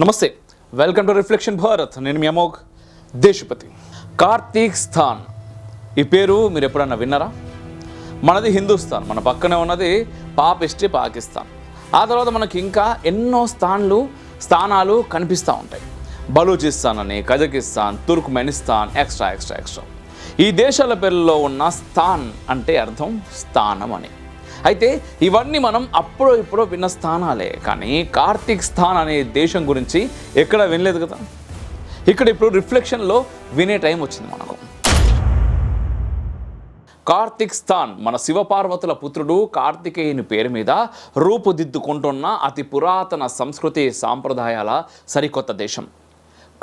నమస్తే. Welcome to reflection Bharat నేను మీ అమోఘ్. దేశపతి. కార్తీక్ స్థాన్. ఈ పేరు మీరు ఎప్పుడన్నా విన్నారా? మనది హిందుస్థాన్. మన పక్కనే ఉన్నది పాపిస్టి పాకిస్తాన్. ఆ తర్వాత మనకి ఇంకా ఎన్నో స్థాన్లు స్థానాలు కనిపిస్తూ ఉంటాయి. బలూచిస్తాన్ అని Kazakhstan Turkmenistan extra extra extra. ఈ దేశాల పేర్లలో ఉన్న స్థాన్ అంటే అర్థం స్థానం అని. అయితే ఇవన్నీ మనం అప్పుడో ఇప్పుడో విన్న స్థానాలే. కానీ కార్తీక్ స్థాన్ అనే దేశం గురించి ఎక్కడ వినలేదు కదా? ఇక్కడ ఇప్పుడు రిఫ్లెక్షన్లో వినే టైం వచ్చింది మనకు. కార్తిక్ స్థాన్ మన శివపార్వతుల పుత్రుడు కార్తికేయుని పేరు మీద రూపుదిద్దుకుంటున్న అతి పురాతన సంస్కృతి సాంప్రదాయాల సరికొత్త దేశం.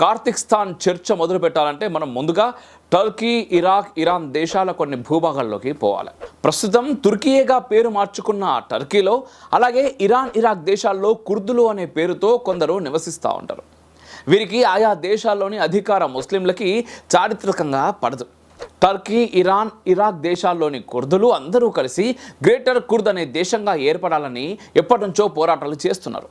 కార్తిక్ స్థాన్ చర్చ మొదలు పెట్టాలంటే మనం ముందుగా టర్కీ ఇరాక్ ఇరాన్ దేశాల కొన్ని భూభాగాల్లోకి పోవాలి. ప్రస్తుతం తుర్కీయేగా పేరు మార్చుకున్న టర్కీలో అలాగే ఇరాన్ ఇరాక్ దేశాల్లో కుర్దులు అనే పేరుతో కొందరు నివసిస్తూ ఉంటారు. వీరికి ఆయా దేశాల్లోని అధికార ముస్లింలకి చారిత్రకంగా పడదు. టర్కీ ఇరాన్ ఇరాక్ దేశాల్లోని కుర్దులు అందరూ కలిసి గ్రేటర్ కుర్ద్ అనే దేశంగా ఏర్పడాలని ఎప్పటి నుంచో పోరాటాలు చేస్తున్నారు.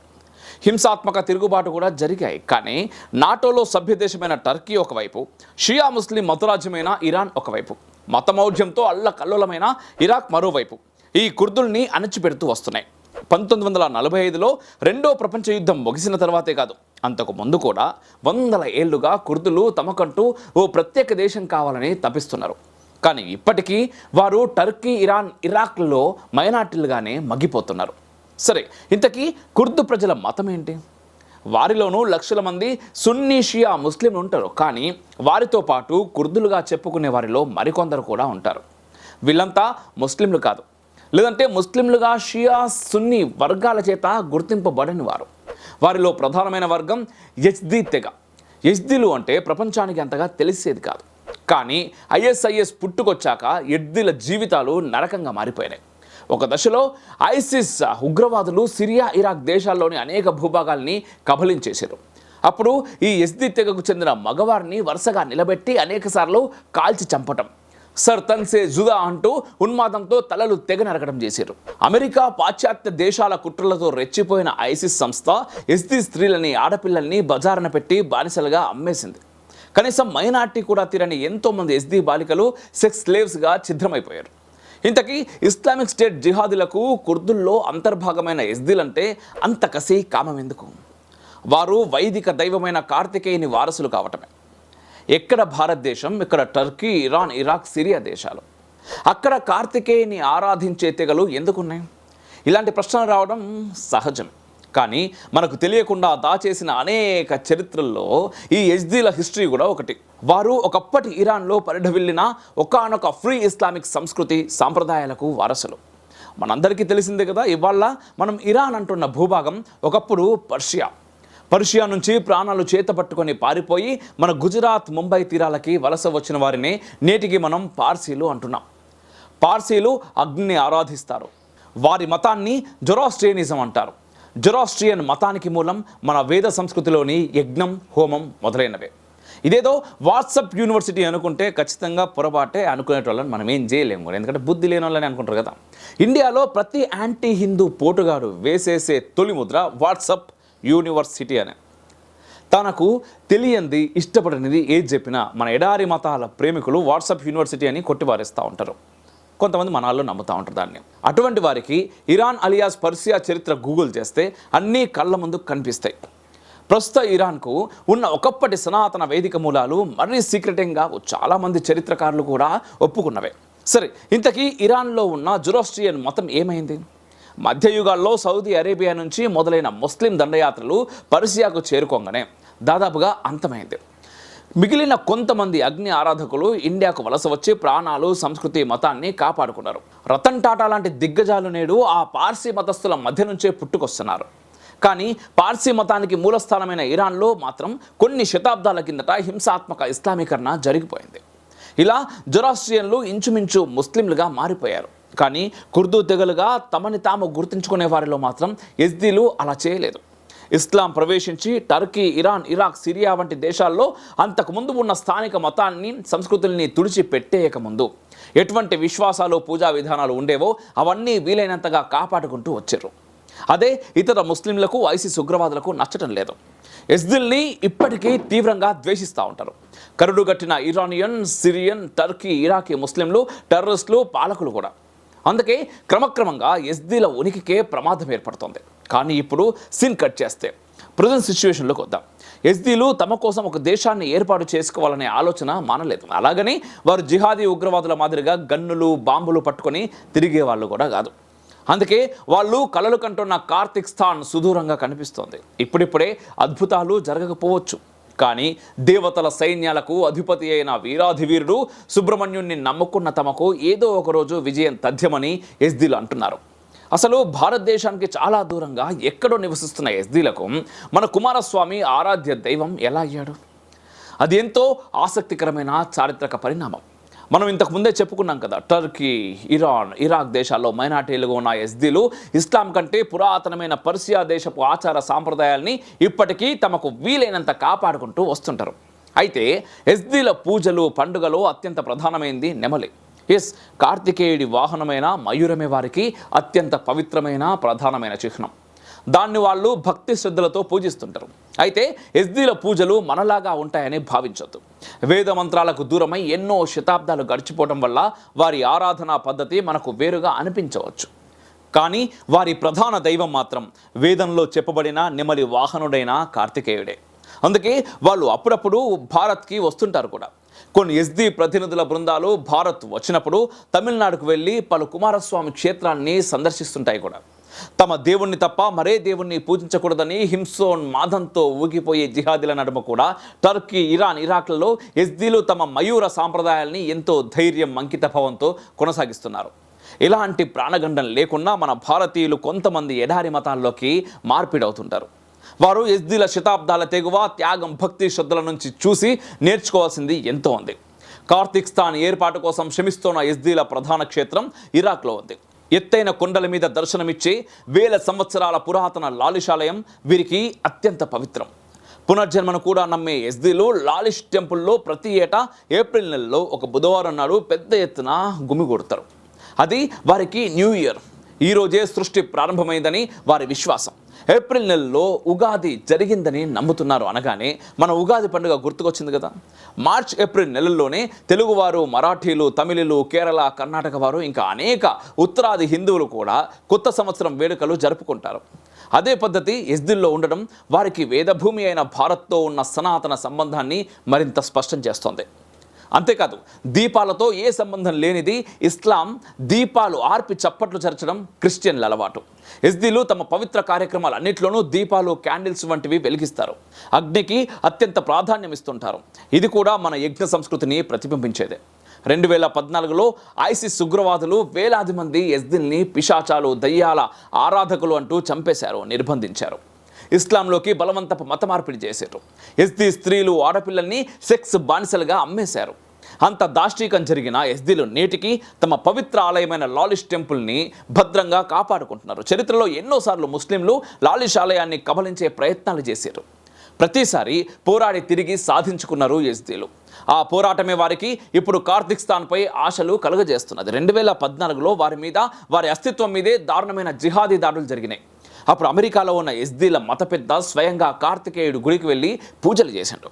హింసాత్మక తిరుగుబాటు కూడా జరిగాయి. కానీ నాటోలో సభ్యదేశమైన టర్కీ ఒకవైపు షియా ముస్లిం మతరాజ్యమైన ఇరాన్ ఒకవైపు మతమౌఢ్యంతో అల్లకల్లోలమైన ఇరాక్ మరోవైపు ఈ కుర్దుల్ని అణచిపెడుతూ వస్తున్నాయి. పంతొమ్మిది వందల నలభై ఐదులో రెండో ప్రపంచ యుద్ధం ముగిసిన తర్వాతే కాదు అంతకు ముందు కూడా వందల ఏళ్ళుగా కుర్దులు తమకంటూ ఓ ప్రత్యేక దేశం కావాలని తపిస్తున్నారు. కానీ ఇప్పటికీ వారు టర్కీ ఇరాన్ ఇరాక్లో మైనార్టీలుగానే మగ్గిపోతున్నారు. సరే ఇంతకీ కుర్దు ప్రజల మతం ఏంటి? వారిలోనూ లక్షల మంది సున్నీ షియా ముస్లింలు ఉంటారు కానీ వారితో పాటు కుర్దులుగా చెప్పుకునే వారిలో మరికొందరు కూడా ఉంటారు. వీళ్ళంతా ముస్లింలు కాదు. లేదంటే ముస్లింలుగా షియా సున్నీ వర్గాల చేత గుర్తింపబడని వారు. వారిలో ప్రధానమైన వర్గం యజ్దీ తెగ. యజ్దీలు అంటే ప్రపంచానికి అంతగా తెలిసేది కాదు. కానీ ఐఎస్ఐఎస్ పుట్టుకొచ్చాక యజ్దీల జీవితాలు నరకంగా మారిపోయినాయి. ఒక దశలో ఐసిస్ ఉగ్రవాదులు సిరియా ఇరాక్ దేశాల్లోని అనేక భూభాగాల్ని కబలించేశారు అప్పుడు ఈ ఎస్ది తెగకు చెందిన మగవారిని వరుసగా నిలబెట్టి అనేకసార్లు కాల్చి చంపటం. సర్ తన్సే జుదా అంటూ ఉన్మాదంతో తలలు తెగ నరకడం చేశారు. అమెరికా పాశ్చాత్య దేశాల కుట్రలతో రెచ్చిపోయిన ఐసిస్ సంస్థ ఎస్ది స్త్రీలని ఆడపిల్లల్ని బజారున పెట్టి బానిసలుగా అమ్మేసింది. కనీసం మైనార్టీ కూడా తీరని ఎంతో మంది ఎస్ది బాలికలు సెక్స్ స్లేవ్స్గా ఛిద్రమైపోయారు. ఇంతకీ ఇస్లామిక్ స్టేట్ జిహాదులకు కుర్దుల్లో అంతర్భాగమైన ఎస్దీలంటే అంత కసి కామం ఎందుకు? వారు వైదిక దైవమైన కార్తికేయుని వారసులు కావటమే. ఎక్కడ భారతదేశం ఇక్కడ టర్కీ ఇరాన్ ఇరాక్ సిరియా దేశాలు? అక్కడ కార్తికేయుని ఆరాధించే తెగలు ఎందుకున్నాయి? ఇలాంటి ప్రశ్నలు రావడం సహజం. కానీ మనకు తెలియకుండా దాచేసిన అనేక చరిత్రల్లో ఈ ఎజ్దీల హిస్టరీ కూడా ఒకటి. వారు ఒకప్పటి ఇరాన్లో పరిఢవిల్లిన ఒకానొక ఫ్రీ ఇస్లామిక్ సంస్కృతి సాంప్రదాయాలకు వారసులు. మనందరికీ తెలిసిందే కదా ఇవాళ మనం ఇరాన్ అంటున్న భూభాగం ఒకప్పుడు పర్షియా. పర్షియా నుంచి ప్రాణాలు చేతపట్టుకొని పారిపోయి మన గుజరాత్ ముంబై తీరాలకి వలస వచ్చిన వారిని నేటికి మనం పార్సీలు అంటున్నాం. పార్సీలు అగ్నిని ఆరాధిస్తారు. వారి మతాన్ని జొరాస్ట్రియనిజం అంటారు. జొరాస్ట్రియన్ మతానికి మూలం మన వేద సంస్కృతిలోని యజ్ఞం హోమం మొదలైనవే. ఇదేదో వాట్సప్ యూనివర్సిటీ అనుకుంటే ఖచ్చితంగా పొరపాటే అనుకునేటోళ్ళని మనం ఏం చేయలేము. కూడా ఎందుకంటే బుద్ధి లేని వాళ్ళని అనుకుంటారు కదా. ఇండియాలో ప్రతి యాంటీ హిందూ పోటుగాడు వేసేసే తొలి ముద్ర వాట్సప్ యూనివర్సిటీ అనే. తనకు తెలియంది ఇష్టపడనిది ఏది చెప్పినా మన ఎడారి మతాల ప్రేమికులు వాట్సాప్ యూనివర్సిటీ అని కొట్టివారేస్తూ ఉంటారు. కొంతమంది మనాల్లో నమ్ముతూ ఉంటారు దాన్ని. అటువంటి వారికి ఇరాన్ అలియాస్ పర్సియా చరిత్ర గూగుల్ చేస్తే అన్నీ కళ్ళ ముందు కనిపిస్తాయి. ప్రస్తుత ఇరాన్కు ఉన్న ఒకప్పటి సనాతన వేదిక మూలాలు మరీ సీక్రెటింగ్గా చాలామంది చరిత్రకారులు కూడా ఒప్పుకున్నవే. సరే ఇంతకీ ఇరాన్లో ఉన్న జురోస్ట్రియన్ మతం ఏమైంది? మధ్యయుగాల్లో సౌదీ అరేబియా నుంచి మొదలైన ముస్లిం దండయాత్రలు పర్సియాకు చేరుకోగానే దాదాపుగా అంతమైంది. మిగిలిన కొంతమంది అగ్ని ఆరాధకులు ఇండియాకు వలస వచ్చి ప్రాణాలు సంస్కృతి మతాన్ని కాపాడుకున్నారు. రతన్ టాటా లాంటి దిగ్గజాలు నేడు ఆ పార్సీ మతస్థుల మధ్య నుంచే పుట్టుకొస్తున్నారు. కానీ పార్సీ మతానికి మూలస్థానమైన ఇరాన్లో మాత్రం కొన్ని శతాబ్దాల కిందట హింసాత్మక ఇస్లామీకరణ జరిగిపోయింది. ఇలా జొరాస్ట్రియన్లు ఇంచుమించు ముస్లింలుగా మారిపోయారు. కానీ కుర్దు తెగలుగా తమని తాము గుర్తించుకునే వారిలో మాత్రం ఎస్దీలు అలా చేయలేదు. ఇస్లాం ప్రవేశించి టర్కీ ఇరాన్ ఇరాక్ సిరియా వంటి దేశాల్లో అంతకుముందు ఉన్న స్థానిక మతాన్ని సంస్కృతుల్ని తుడిచి పెట్టేయకముందు ఎటువంటి విశ్వాసాలు పూజా విధానాలు ఉండేవో అవన్నీ వీలైనంతగా కాపాడుకుంటూ వచ్చారు. అదే ఇతర ముస్లింలకు ఐసిస్ ఉగ్రవాదులకు నచ్చటం లేదు. ఎస్దిల్ని ఇప్పటికీ తీవ్రంగా ద్వేషిస్తూ ఉంటారు. కరుడుగట్టిన ఇరానియన్ సిరియన్ టర్కీ ఇరాకీ ముస్లింలు టెర్రరిస్టులు పాలకులు కూడా. అందుకే క్రమక్రమంగా ఎస్దీల ఉనికికే ప్రమాదం ఏర్పడుతుంది. కానీ ఇప్పుడు సీన్ కట్ చేస్తే. ప్రజెంట్ సిచ్యువేషన్లోకి వద్దాం. ఎస్దీలు తమ కోసం ఒక దేశాన్ని ఏర్పాటు చేసుకోవాలనే ఆలోచన మానలేదు. అలాగని వారు జిహాదీ ఉగ్రవాదుల మాదిరిగా గన్నులు బాంబులు పట్టుకొని తిరిగే వాళ్ళు కూడా కాదు. అందుకే వాళ్ళు కలలు కంటున్న కార్తిక్ స్థాన్ సుదూరంగా కనిపిస్తోంది. ఇప్పుడిప్పుడే అద్భుతాలు జరగకపోవచ్చు. కానీ దేవతల సైన్యాలకు అధిపతి అయిన వీరాధివీరుడు సుబ్రహ్మణ్యుణ్ణి నమ్ముకున్న తమకు ఏదో ఒకరోజు విజయం తథ్యమని ఎస్దీలు అంటున్నారు. అసలు భారతదేశానికి చాలా దూరంగా ఎక్కడో నివసిస్తున్న ఎస్దీలకు మన కుమారస్వామి ఆరాధ్య దైవం ఎలా అయ్యాడు? అది ఎంతో ఆసక్తికరమైన చారిత్రక పరిణామం. మనం ఇంతకు ముందే చెప్పుకున్నాం కదా టర్కీ ఇరాన్ ఇరాక్ దేశాల్లో మైనార్టీలుగా ఉన్న ఎస్దీలు ఇస్లాం కంటే పురాతనమైన పర్సియా దేశపు ఆచార సాంప్రదాయాల్ని ఇప్పటికీ తమకు వీలైనంత కాపాడుకుంటూ వస్తుంటారు. అయితే ఎస్దీల పూజలు పండుగలు అత్యంత ప్రధానమైంది నెమలి. ఎస్ కార్తికేయుడి వాహనమైన మయూరమే వారికి అత్యంత పవిత్రమైన ప్రధానమైన చిహ్నం. దాన్ని వాళ్ళు భక్తి శ్రద్ధలతో పూజిస్తుంటారు. అయితే ఎస్దీల పూజలు మనలాగా ఉంటాయని భావించొద్దు. వేద మంత్రాలకు దూరమై ఎన్నో శతాబ్దాలు గడిచిపోవడం వల్ల వారి ఆరాధనా పద్ధతి మనకు వేరుగా అనిపించవచ్చు. కానీ వారి ప్రధాన దైవం మాత్రం వేదంలో చెప్పబడిన నెమలి వాహనుడైన కార్తికేయుడే. అందుకే వాళ్ళు అప్పుడప్పుడు భారత్కి వస్తుంటారు కూడా. కొన్ని ఎస్దీ ప్రతినిధుల బృందాలు భారత్ వచ్చినప్పుడు తమిళనాడుకు వెళ్ళి పలు కుమారస్వామి క్షేత్రాన్ని సందర్శిస్తుంటాయి కూడా. తమ దేవుణ్ణి తప్ప మరే దేవుణ్ణి పూజించకూడదని హింసోన్ మాదంతో ఊగిపోయే జిహాదీల నడుమ కూడా టర్కీ ఇరాన్ ఇరాక్లలో ఎస్దీలు తమ మయూర సాంప్రదాయాల్ని ఎంతో ధైర్యం అంకితభావంతో కొనసాగిస్తున్నారు. ఇలాంటి ప్రాణగండం లేకున్నా మన భారతీయులు కొంతమంది ఎడారి మతాల్లోకి మార్పిడవుతుంటారు. వారు ఎస్దీల శతాబ్దాల తెగువ త్యాగం భక్తి శ్రద్ధల నుంచి చూసి నేర్చుకోవాల్సింది ఎంతో ఉంది. కార్తిక్ స్థాన్ ఏర్పాటు కోసం శ్రమిస్తున్న ఎస్దీల ప్రధాన క్షేత్రం ఇరాక్లో ఉంది. ఎత్తైన కొండల మీద దర్శనమిచ్చే వేల సంవత్సరాల పురాతన లాలిశాలయం వీరికి అత్యంత పవిత్రం. పునర్జన్మను కూడా నమ్మే ఎస్దీలు లాలిష్ టెంపుల్లో ప్రతి ఏటా ఏప్రిల్ నెలలో ఒక బుధవారం నాడు పెద్ద ఎత్తున గుమిగూడతారు. అది వారికి న్యూ ఇయర్. ఈ రోజే సృష్టి ప్రారంభమైందని వారి విశ్వాసం. ఏప్రిల్ నెలలో ఉగాది జరిగిందని నమ్ముతున్నారు అనగానే మన ఉగాది పండుగ గుర్తుకొచ్చింది కదా. మార్చ్ ఏప్రిల్ నెలల్లోనే తెలుగువారు మరాఠీలు తమిళులు కేరళ కర్ణాటక వారు ఇంకా అనేక ఉత్తరాది హిందువులు కూడా కొత్త సంవత్సరం వేడుకలు జరుపుకుంటారు. అదే పద్ధతి ఎస్దిల్లో ఉండడం వారికి వేదభూమి అయిన భారత్తో ఉన్న సనాతన సంబంధాన్ని మరింత స్పష్టం చేస్తోంది. అంతేకాదు దీపాలతో ఏ సంబంధం లేనిది ఇస్లాం దీపాలు ఆర్పి చప్పట్లు చరచడం క్రిస్టియన్ల అలవాటు. ఎస్దీలు తమ పవిత్ర కార్యక్రమాలు అన్నింటిలోనూ దీపాలు క్యాండిల్స్ వంటివి వెలిగిస్తారు. అగ్నికి అత్యంత ప్రాధాన్యం ఇస్తుంటారు. ఇది కూడా మన యజ్ఞ సంస్కృతిని ప్రతిబింబించేదే. రెండు వేల పద్నాలుగులో ఐసిస్ ఉగ్రవాదులు వేలాది మంది ఎస్దిల్ని పిశాచాలు దయ్యాల ఆరాధకులు అంటూ చంపేశారు నిర్బంధించారు. ఇస్లాంలోకి బలవంతపు మత మార్పిడి చేశారు. ఎస్దీ స్త్రీలు ఆడపిల్లల్ని సెక్స్ బానిసలుగా అమ్మేశారు. అంత దాష్టీకం జరిగిన ఎస్దీలు నేటికి తమ పవిత్ర ఆలయమైన లాలిష్ టెంపుల్ని భద్రంగా కాపాడుకుంటున్నారు. చరిత్రలో ఎన్నోసార్లు ముస్లింలు లాలిష్ ఆలయాన్ని కబలించే ప్రయత్నాలు చేశారు. ప్రతిసారి పోరాడి తిరిగి సాధించుకున్నారు ఎస్దీలు ఆ పోరాటమే వారికి ఇప్పుడు కార్తిక్ స్థాన్పై ఆశలు కలుగజేస్తున్నది. రెండు వేల పద్నాలుగులో వారి మీద వారి అస్తిత్వం మీదే దారుణమైన జిహాదీ దాడులు జరిగినాయి. అప్పుడు అమెరికాలో ఉన్న ఎస్దీల మత పెద్ద స్వయంగా కార్తికేయుడు గుడికి వెళ్ళి పూజలు చేశాడు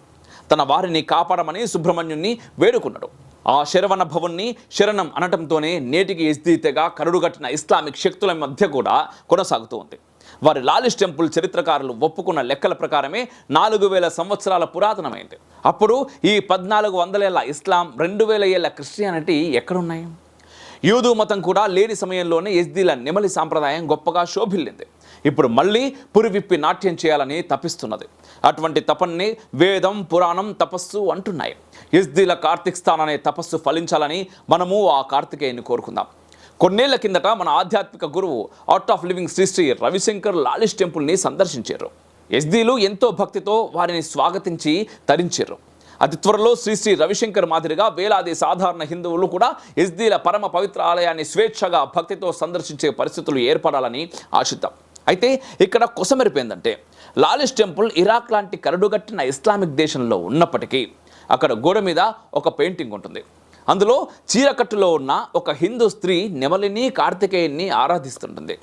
తన వారిని కాపాడమని సుబ్రహ్మణ్యుణ్ణి వేడుకున్నాడు. ఆ శరవణ భవన్ని శరణం అనటంతోనే నేటికి ఎస్దీతగా తెగ కరుడుగట్టిన ఇస్లామిక్ శక్తుల మధ్య కూడా కొనసాగుతూ ఉంది. వారి లాలిష్ టెంపుల్ చరిత్రకారులు ఒప్పుకున్న లెక్కల ప్రకారమే నాలుగు వేల సంవత్సరాల పురాతనమైంది. అప్పుడు ఈ పద్నాలుగు వందలేళ్ళ ఇస్లాం రెండు వేల ఏళ్ళ క్రిస్టియానిటీ ఎక్కడున్నాయి? యూదు మతం కూడా లేని సమయంలోనే ఎస్దీల నెమలి సాంప్రదాయం గొప్పగా శోభిల్లింది. ఇప్పుడు మళ్ళీ పురివిప్పి నాట్యం చేయాలని తపిస్తున్నది. అటువంటి తపన్ని వేదం పురాణం తపస్సు అంటున్నాయి. ఎస్దీల కార్తిక్ స్థాన్ అనే తపస్సు ఫలించాలని మనము ఆ కార్తికేయుని కోరుకుందాం. కొన్నేళ్ళ కిందట మన ఆధ్యాత్మిక గురువు art of living Sri Sri Ravishankar Lalish టెంపుల్ని సందర్శించారు. ఎస్దీలు ఎంతో భక్తితో వారిని స్వాగతించి తరించారు. అతి త్వరలో శ్రీ శ్రీ రవిశంకర్ మాదిరిగా వేలాది సాధారణ హిందువులు కూడా ఎస్దీల పరమ పవిత్ర ఆలయాన్ని స్వేచ్ఛగా భక్తితో సందర్శించే పరిస్థితులు ఏర్పడాలని ఆశిద్దాం. అయితే ఇక్కడ కొసమెరిపోయిందంటే లాలిస్ టెంపుల్ ఇరాక్ లాంటి కరడుగట్టిన ఇస్లామిక్ దేశంలో ఉన్నప్పటికీ అక్కడ గోడ మీద ఒక పెయింటింగ్ ఉంటుంది. అందులో చీరకట్టులో ఉన్న ఒక హిందూ స్త్రీ నెమలిని కార్తికేయుని ఆరాధిస్తుంటుంది.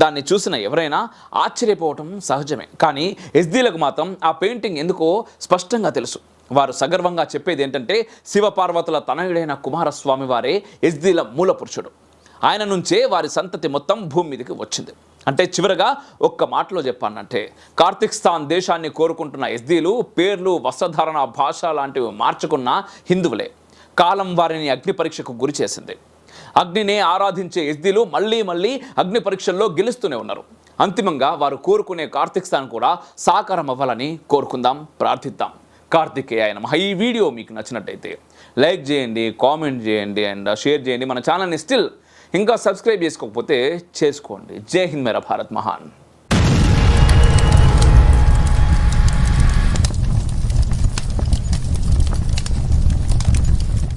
దాన్ని చూసిన ఎవరైనా ఆశ్చర్యపోవటం సహజమే. కానీ ఎస్దీలకు మాత్రం ఆ పెయింటింగ్ ఎందుకో స్పష్టంగా తెలుసు. వారు సగర్వంగా చెప్పేది ఏంటంటే శివపార్వతుల తనయుడైన కుమారస్వామి వారే ఎస్దీల మూల పురుషుడు ఆయన నుంచే వారి సంతతి మొత్తం భూమి మీదకి వచ్చింది. అంటే చివరగా ఒక్క మాటలో చెప్పానంటే కార్తిక్స్థాన్ దేశాన్ని కోరుకుంటున్న ఎస్దీలు పేర్లు వస్త్రధారణ భాష లాంటివి మార్చుకున్న హిందువులే. కాలం వారిని అగ్ని పరీక్షకు గురి చేసింది. అగ్నినే ఆరాధించే ఎస్దీలు మళ్ళీ మళ్ళీ అగ్ని పరీక్షల్లో గెలుస్తూనే ఉన్నారు. అంతిమంగా వారు కోరుకునే కార్తిక్స్థాన్ కూడా సాకారం అవ్వాలని కోరుకుందాం ప్రార్థిద్దాం. కార్తికేయ ఆయన ఈ వీడియో మీకు నచ్చినట్టయితే లైక్ చేయండి కామెంట్ చేయండి అండ్ షేర్ చేయండి. మన ఛానల్ని స్టిల్ ఇంకా సబ్స్క్రైబ్ చేసుకోకపోతే చేసుకోండి. జై హింద్ మేరా భారత్ మహాన్.